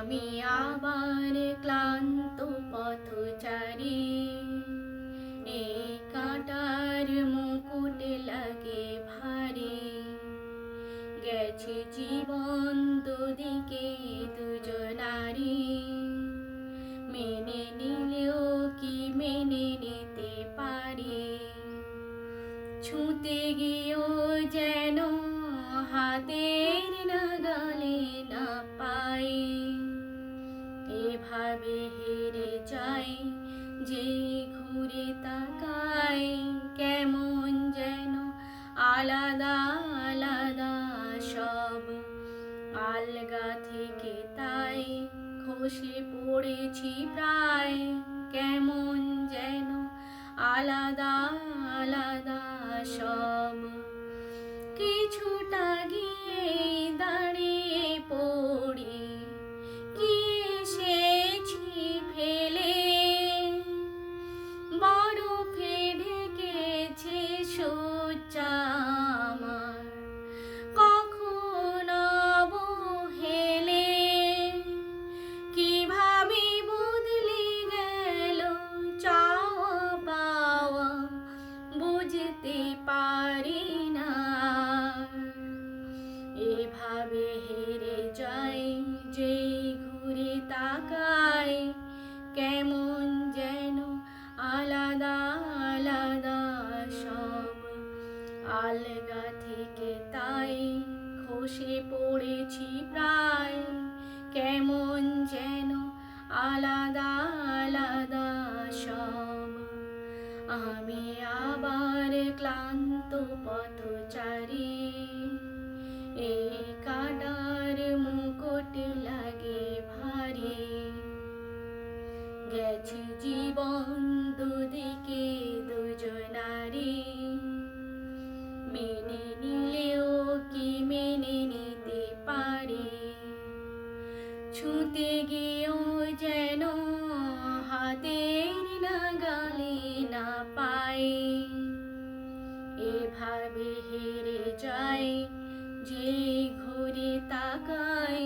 আমি আবার ক্লান্ত পথচারী। এই কাটার মুকুট লাগে ভারী। গেছে জীবন দুদিকে দুজনারি। মেনে নিলেও কি মেনে নিতে পারি? ছুঁতে গিয়েও হেরে যাই, যে ঘুরে তাকাই কেমন যেন আলাদা আলাদা সব। আলগা থেকে তাই খসে পড়েছি প্রায়, কেমন যেন আলাদা আলাদা সব। কিছুটা গিয়ে আলগা থেকে তাই খসে পড়েছি প্রায়। কেমন যেন আলাদা আলাদা সব। আমি আবার ক্লান্ত পথচারী না পাই। এভাবে হেরে যাই, যে ঘুরে তাকাই,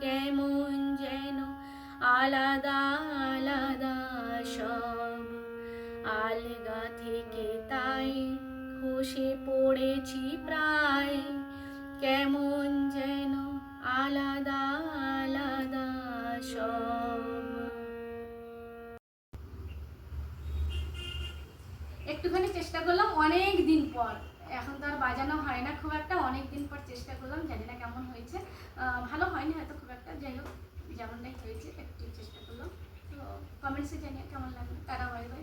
কেমন যেন আলাদা আলাদা সব। আলগা থেকে তাই খসে পড়েছি প্রায়, কেমন যেন আলাদা আলাদা সব। একটুখানি চেষ্টা করলাম অনেক দিন পর। এখন তো আর বাজানো হয় না খুব একটা, অনেক দিন পর চেষ্টা করলাম, জানি না কেমন হয়েছে। ভালো হয়নি হয়তো খুব একটা, যাই হোক, যেমনটাই হয়েছে, একটু চেষ্টা করলাম। তো কমেন্টসে জানিয়ে কেমন লাগল তারা বাই বাই